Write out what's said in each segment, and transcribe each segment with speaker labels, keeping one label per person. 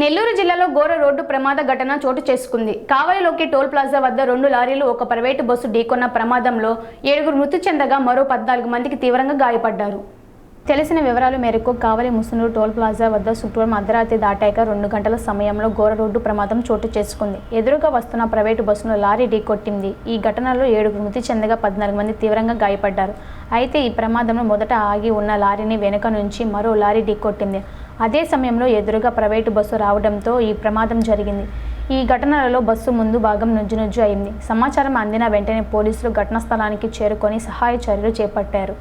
Speaker 1: నెల్లూరు జిల్లాలో ఘోర రోడ్డు ప్రమాద ఘటన చోటు చేసుకుంది. కావలిలోకి టోల్ ప్లాజా వద్ద రెండు లారీలు ఒక ప్రైవేటు బస్సు ఢీకొన్న ప్రమాదంలో ఏడుగురు మృతి చెందగా మరో పద్నాలుగు మందికి తీవ్రంగా గాయపడ్డారు. తెలిసిన వివరాల మేరకు కావలి ముసునూరు టోల్ ప్లాజా వద్ద శుక్రవారం అర్ధరాత్రి దాటాక రెండు గంటల సమయంలో ఘోర రోడ్డు ప్రమాదం చోటు చేసుకుంది. ఎదురుగా వస్తున్న ప్రైవేటు బస్సును లారీ ఢీకొట్టింది. ఈ ఘటనలో ఏడుగురు మృతి చెందగా పద్నాలుగు మంది తీవ్రంగా గాయపడ్డారు. అయితే ఈ ప్రమాదంలో మొదట ఆగి ఉన్న లారీని వెనుక నుంచి మరో లారీ ఢీకొట్టింది. అదే సమయంలో ఎదురుగా ప్రైవేటు బస్సు రావడంతో ఈ ప్రమాదం జరిగింది. ఈ ఘటనలలో బస్సు ముందు భాగం నుజ్జు నుజ్జు అయింది. సమాచారం అందిన వెంటనే పోలీసులు ఘటనా స్థలానికి చేరుకొని సహాయ చర్యలు చేపట్టారు.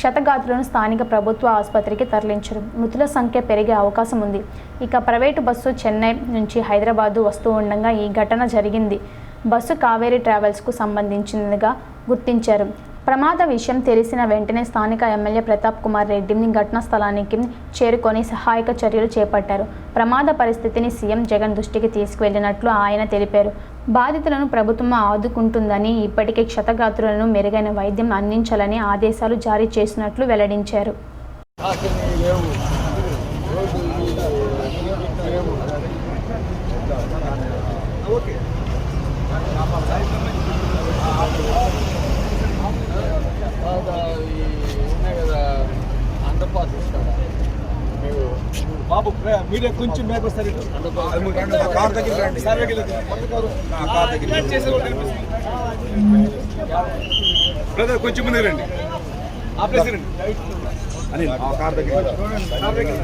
Speaker 1: క్షతగాతులను స్థానిక ప్రభుత్వ ఆసుపత్రికి తరలించారు. మృతుల సంఖ్య పెరిగే అవకాశం ఉంది. ఇక ప్రైవేటు బస్సు చెన్నై నుంచి హైదరాబాదు వస్తూ ఉండగా ఈ ఘటన జరిగింది. బస్సు కావేరీ ట్రావెల్స్కు సంబంధించినదిగా గుర్తించారు. ప్రమాద విషయం తెలిసిన వెంటనే స్థానిక ఎమ్మెల్యే ప్రతాప్ కుమార్ రెడ్డిని ఘటనా స్థలానికి చేరుకొని సహాయక చర్యలు చేపట్టారు. ప్రమాద పరిస్థితిని సీఎం జగన్ దృష్టికి తీసుకువెళ్ళినట్లు ఆయన తెలిపారు. బాధితులను ప్రభుత్వం ఆదుకుంటుందని ఇప్పటికే క్షతగాత్రులను మెరుగైన వైద్యం అందించాలని ఆదేశాలు జారీ చేసినట్లు వెల్లడించారు.
Speaker 2: ఓకే
Speaker 3: బాబు మీడియా కొంచెం మీరు రండి, కార్.
Speaker 2: సర్వే.
Speaker 3: బ్రదర్ కొంచెం ముందుకు రండి
Speaker 2: ఆపేసి రండి.
Speaker 3: అనిల్ ఆ కార్ దగ్గరికి రండి.
Speaker 2: కార్ దగ్గర.